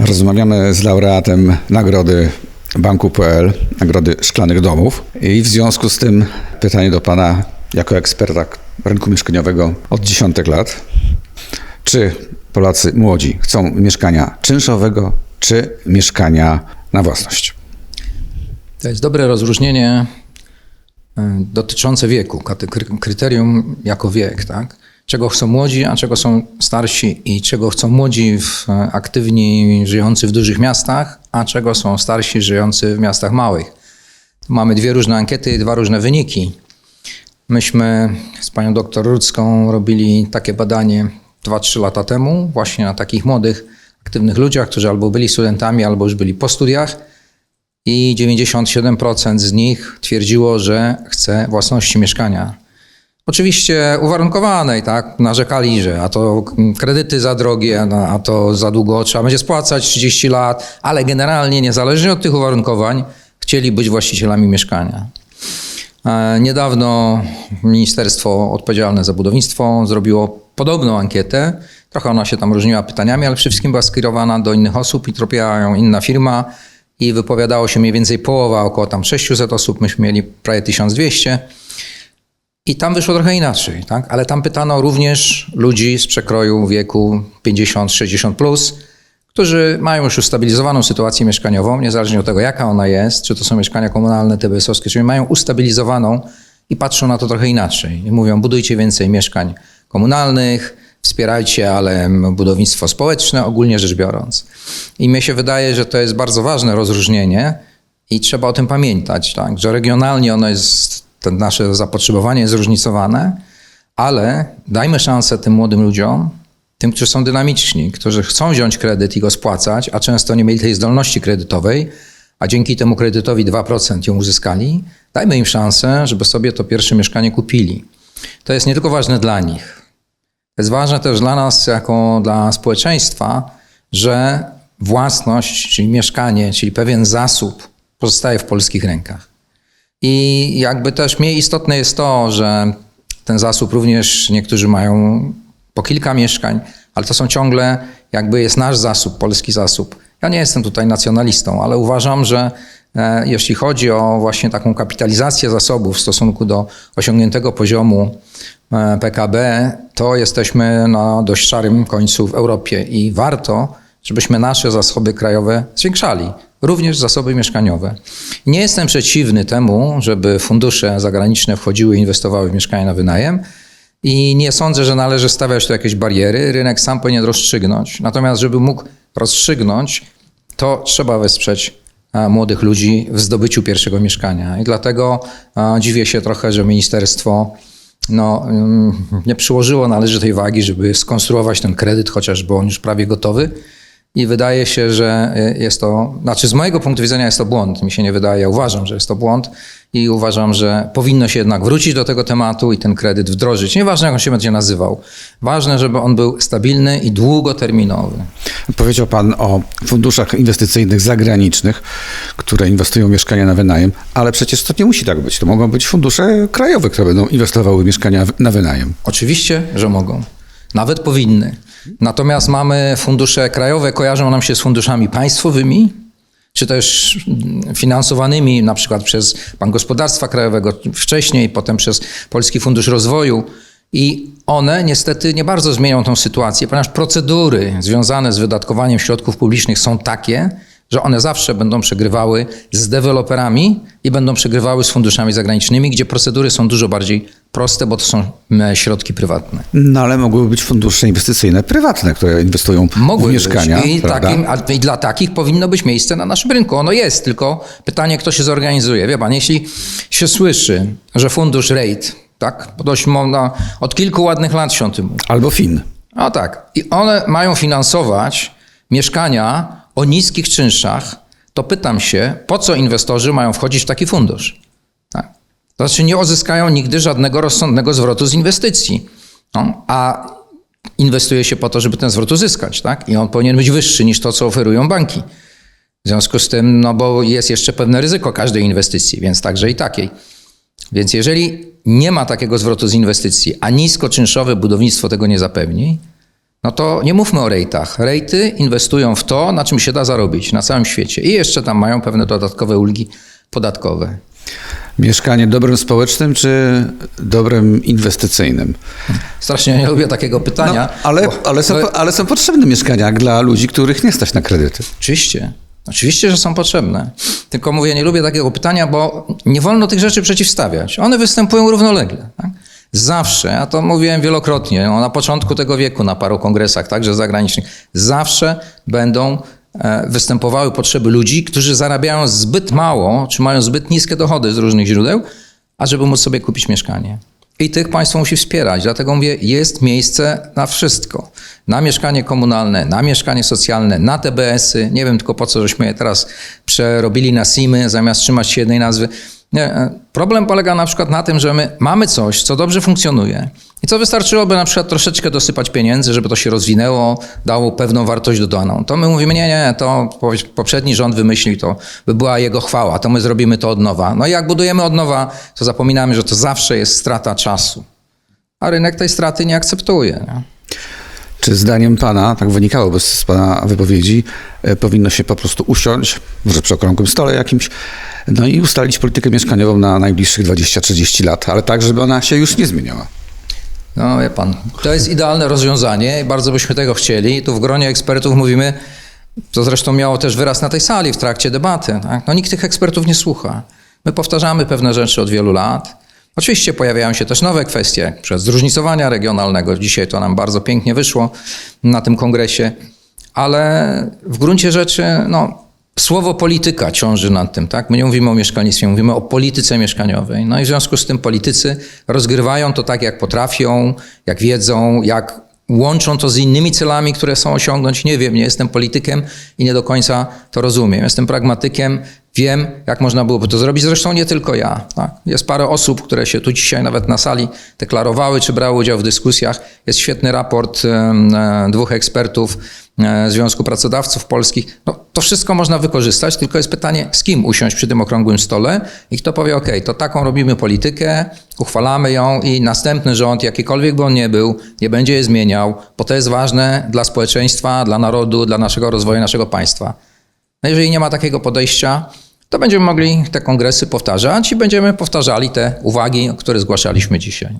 Rozmawiamy z laureatem nagrody Banku.pl, nagrody Szklanych Domów. I w związku z tym pytanie do Pana jako eksperta rynku mieszkaniowego od dziesiątek lat. Czy Polacy młodzi chcą mieszkania czynszowego, czy mieszkania na własność? To jest dobre rozróżnienie e, dotyczące wieku, kryterium jako wiek, tak? Czego chcą młodzi, a czego są starsi i czego chcą młodzi, w, e, aktywni, żyjący w dużych miastach, a czego są starsi, żyjący w miastach małych. Mamy dwie różne ankiety dwa różne wyniki. Myśmy z panią doktor Rudzką robili takie badanie 2-3 lata temu, właśnie na takich młodych, aktywnych ludziach, którzy albo byli studentami, albo już byli po studiach i 97% z nich twierdziło, że chce własności mieszkania. Oczywiście uwarunkowanej, tak? Narzekali, że a to kredyty za drogie, no, a to za długo trzeba będzie spłacać 30 lat, ale generalnie niezależnie od tych uwarunkowań chcieli być właścicielami mieszkania. E, Niedawno Ministerstwo Odpowiedzialne za Budownictwo zrobiło podobną ankietę. Trochę ona się tam różniła pytaniami, ale przede wszystkim była skierowana do innych osób i tropiła ją inna firma i wypowiadało się mniej więcej połowa, około tam 600 osób, myśmy mieli prawie 1200. I tam wyszło trochę inaczej, tak? ale tam pytano również ludzi z przekroju wieku 50-60, plus, którzy mają już ustabilizowaną sytuację mieszkaniową, niezależnie od tego, jaka ona jest, czy to są mieszkania komunalne, TBS-owskie, czyli mają ustabilizowaną i patrzą na to trochę inaczej. I mówią, budujcie więcej mieszkań komunalnych, wspierajcie, ale budownictwo społeczne, ogólnie rzecz biorąc. I mnie się wydaje, że to jest bardzo ważne rozróżnienie i trzeba o tym pamiętać, tak? że regionalnie ono jest, to nasze zapotrzebowanie jest zróżnicowane, ale dajmy szansę tym młodym ludziom, tym, którzy są dynamiczni, którzy chcą wziąć kredyt i go spłacać, a często nie mieli tej zdolności kredytowej, a dzięki temu kredytowi 2% ją uzyskali, dajmy im szansę, żeby sobie to pierwsze mieszkanie kupili. To jest nie tylko ważne dla nich, to jest ważne też dla nas, jako dla społeczeństwa, że własność, czyli mieszkanie, czyli pewien zasób pozostaje w polskich rękach. I jakby też mniej istotne jest to, że ten zasób również niektórzy mają po kilka mieszkań, ale to są ciągle, jakby jest nasz zasób, polski zasób. Ja nie jestem tutaj nacjonalistą, ale uważam, że e, jeśli chodzi o właśnie taką kapitalizację zasobów w stosunku do osiągniętego poziomu e, PKB, to jesteśmy na dość szarym końcu w Europie i warto, żebyśmy nasze zasoby krajowe zwiększali, również zasoby mieszkaniowe. Nie jestem przeciwny temu, żeby fundusze zagraniczne wchodziły i inwestowały w mieszkania na wynajem, i nie sądzę, że należy stawiać tu jakieś bariery. Rynek sam powinien rozstrzygnąć. Natomiast, żeby mógł rozstrzygnąć, to trzeba wesprzeć młodych ludzi w zdobyciu pierwszego mieszkania. I dlatego dziwię się trochę, że ministerstwo no, mm, nie przyłożyło należytej wagi, żeby skonstruować ten kredyt, chociaż był on już prawie gotowy. I wydaje się, że e, jest to, znaczy z mojego punktu widzenia jest to błąd. Mi się nie wydaje, ja uważam, że jest to błąd i uważam, że powinno się jednak wrócić do tego tematu i ten kredyt wdrożyć. Nieważne, jak on się będzie nazywał. Ważne, żeby on był stabilny i długoterminowy. Powiedział Pan o funduszach inwestycyjnych zagranicznych, które inwestują w mieszkania na wynajem, ale przecież to nie musi tak być. To mogą być fundusze krajowe, które będą inwestowały w mieszkania na wynajem. Oczywiście, że mogą. Nawet powinny. Natomiast mamy fundusze krajowe, kojarzą nam się z funduszami państwowymi, czy też finansowanymi na przykład przez Bank Gospodarstwa Krajowego wcześniej, potem przez Polski Fundusz Rozwoju. I one niestety nie bardzo zmienią tą sytuację, ponieważ procedury związane z wydatkowaniem środków publicznych są takie, że one zawsze będą przegrywały z deweloperami i będą przegrywały z funduszami zagranicznymi, gdzie procedury są dużo bardziej proste, bo to są mm, środki prywatne. No ale mogłyby być fundusze inwestycyjne prywatne, które inwestują w mieszkania. być. I, takim, I dla takich powinno być miejsce na naszym rynku. Ono jest, tylko pytanie, kto się zorganizuje. Wie pan, jeśli się słyszy, że fundusz RATE, tak, dość można, od kilku ładnych lat się o tym mówi. Albo FIN. No tak. I one mają finansować mieszkania o niskich czynszach, to pytam się, po co inwestorzy mają wchodzić w taki fundusz? Tak. To znaczy nie uzyskają nigdy żadnego rozsądnego zwrotu z inwestycji. No, a inwestuje się po to, żeby ten zwrot uzyskać, tak? I on powinien być wyższy niż to, co oferują banki. W związku z tym, no bo jest jeszcze pewne ryzyko każdej inwestycji, więc także i takiej. Więc jeżeli nie ma takiego zwrotu z inwestycji, a niskoczynszowe budownictwo tego nie zapewni, no to nie mówmy o rejtach. Rejty inwestują w to, na czym się da zarobić na całym świecie. I jeszcze tam mają pewne dodatkowe ulgi podatkowe. Mieszkanie dobrem społecznym czy dobrem inwestycyjnym? Strasznie nie lubię takiego pytania. No, ale, bo- ale, są, bo- ale są potrzebne mieszkania dla ludzi, których nie stać na kredyty. Oczywiście. Oczywiście, że są potrzebne. Tylko mówię, nie lubię takiego pytania, bo nie wolno tych rzeczy przeciwstawiać. One występują równolegle. Tak? Zawsze, a to mówiłem wielokrotnie, no, na początku tego wieku na paru kongresach, także zagranicznych, zawsze będą e, występowały potrzeby ludzi, którzy zarabiają zbyt mało, czy mają zbyt niskie dochody z różnych źródeł, ażeby móc sobie kupić mieszkanie. I tych państwo musi wspierać. Dlatego mówię, jest miejsce na wszystko. Na mieszkanie komunalne, na mieszkanie socjalne, na TBS-y. Nie wiem tylko po co, żeśmy je teraz przerobili na SIM-y, zamiast trzymać się jednej nazwy. Nie, e, problem polega na przykład na tym, że my mamy coś, co dobrze funkcjonuje i co wystarczyłoby na przykład troszeczkę dosypać pieniędzy, żeby to się rozwinęło, dało pewną wartość dodaną. To my mówimy, nie, nie, to po- poprzedni rząd wymyślił, to by była jego chwała, to my zrobimy to od nowa. No i jak budujemy od nowa, to zapominamy, że to zawsze jest strata czasu. A rynek tej straty nie akceptuje. Nie? Czy zdaniem pana, tak wynikałoby z pana wypowiedzi, e, powinno się po prostu usiąść, może przy okrągłym stole jakimś, no i ustalić politykę mieszkaniową na najbliższych 20-30 lat, ale tak, żeby ona się już nie zmieniała? No wie pan, to jest idealne rozwiązanie i bardzo byśmy tego chcieli. Tu w gronie ekspertów mówimy, to zresztą miało też wyraz na tej sali w trakcie debaty. Tak? No nikt tych ekspertów nie słucha. My powtarzamy pewne rzeczy od wielu lat. Oczywiście pojawiają się też nowe kwestie, przykład zróżnicowania regionalnego. Dzisiaj to nam bardzo pięknie wyszło na tym kongresie, ale w gruncie rzeczy no, słowo polityka ciąży nad tym. Tak? My nie mówimy o mieszkalnictwie, mówimy o polityce mieszkaniowej. No i w związku z tym politycy rozgrywają to tak, jak potrafią, jak wiedzą, jak łączą to z innymi celami, które chcą osiągnąć. Nie wiem, nie jestem politykiem i nie do końca to rozumiem. Jestem pragmatykiem, wiem, jak można byłoby to zrobić. Zresztą nie tylko ja. Tak? Jest parę osób, które się tu dzisiaj nawet na sali deklarowały, czy brały udział w dyskusjach. Jest świetny raport e, dwóch ekspertów e, Związku Pracodawców Polskich. No, to wszystko można wykorzystać, tylko jest pytanie, z kim usiąść przy tym okrągłym stole i kto powie, OK, to taką robimy politykę, uchwalamy ją i następny rząd, jakikolwiek by on nie był, nie będzie je zmieniał, bo to jest ważne dla społeczeństwa, dla narodu, dla naszego rozwoju, naszego państwa. No jeżeli nie ma takiego podejścia, to będziemy mogli te kongresy powtarzać i będziemy powtarzali te uwagi, które zgłaszaliśmy dzisiaj.